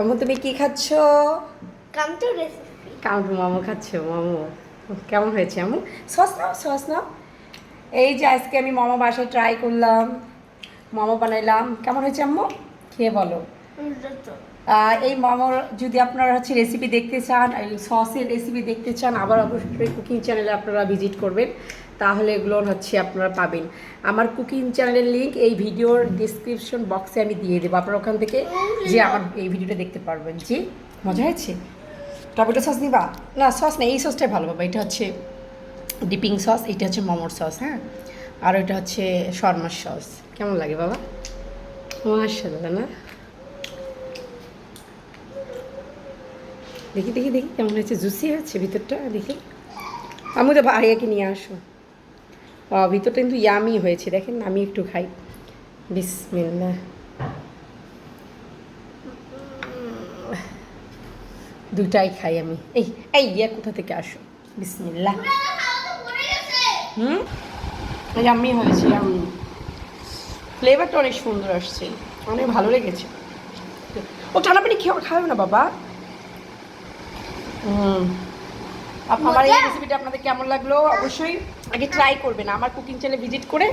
আম্মু তুমি কি খাচ্ছ? কাম টু রেসিপি কাউন্টু মোমো খাচ্ছ মোমো। কেমন হয়েছে আম্মু? সস নাও সস নাও। এই যে আজকে আমি মোমো বাসায় ট্রাই করলাম মোমো বানাইলাম। কেমন হয়েছে আম্মু? খেয়ে বলো। এই মোমোর যদি আপনারা হচ্ছে রেসিপি দেখতে চান এই সসের রেসিপি দেখতে চান আবার অবশ্যই কুকিং চ্যানেলে আপনারা ভিজিট করবেন। তাহলে এগুলো হচ্ছে আপনারা পাবেন। আমার কুকিং চ্যানেলের লিংক এই ভিডিওর ডিসক্রিপশন বক্সে আমি দিয়ে দেবো। আপনারা ওখান থেকে যে আমার এই ভিডিওটা দেখতে পারবেন। জি, মজা হয়েছে? টমেটো সস নিবা? না সস না, এই সসটাই ভালো বাবা এটা হচ্ছে ডিপিং সস এটা হচ্ছে মোমোর সস হ্যাঁ? আর এটা হচ্ছে শর্মার সস কেমন লাগে বাবা? মাশাল্লাহ না? দেখি দেখি দেখি, কেমন হয়েছে? জুসি হয়েছে ভিতরটা? দেখি। আমি তো ভাইয়াকে নিয়ে আসো। ভিতরটা কিন্তু ইয়ামি হয়েছে। দেখেন আমি একটু খাই। বিসমিল্লা দুটাই খাই আমি। এই এই ইয়া কোথা থেকে আসো? বিসমিল্লা হুম? ইয়ামি হয়েছে ইয়ামি ফ্লেভারটা অনেক সুন্দর আসছে। অনেক ভালো লেগেছে। ও ঠান্ডা পানি খেয়ে খাবে না বাবা? হুম। আপ- আমার এই রেসিপিটা আপনাদের কেমন লাগল? অবশ্যই আগে ট্রাই করবেন আমার কুকিং চ্যানেলে ভিজিট করে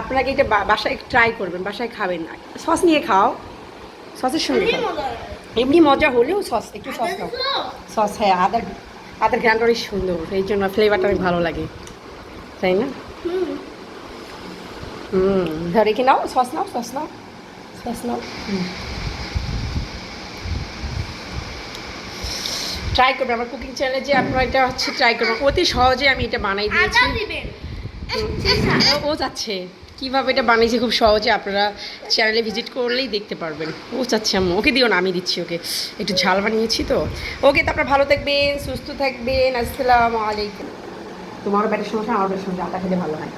আপনাকে এটা বাসায় ট্রাই করবেন বাসায় খাবেন না। সস নিয়ে খাও সসের সঙ্গে খাও। এমনি মজা হলেও সস একটু সস খাও। সস হ্যাঁ আদার আদার গ্রান্ড অনেক সুন্দর এই জন্য ফ্লেভারটা অনেক ভালো লাগে। তাই না? হুম। ধরে কি নাও? সস নাও সস নাও সস নাও। ট্রাই করবেন আমার কুকিং চ্যানেলে যে আপনারা এটা হচ্ছে ট্রাই করবেন অতি সহজে আমি এটা বানাই দিয়েছি। ও- যাচ্ছে। কীভাবে এটা বানিয়েছি খুব সহজে আপনারা চ্যানেলে ভিজিট করলেই দেখতে পারবেন। ও চাচ্ছে আম্মু ওকে দিও না আমি দিচ্ছি ওকে। একটু ঝাল বানিয়েছি তো। ওকে তারপরে ভালো থাকবেন সুস্থ থাকবেন আসসালামু আলাইকুম। তোমারও ব্যাটের সমস্যা আমার ব্যাটের সমস্যা আটা খেলে ভালো হয়।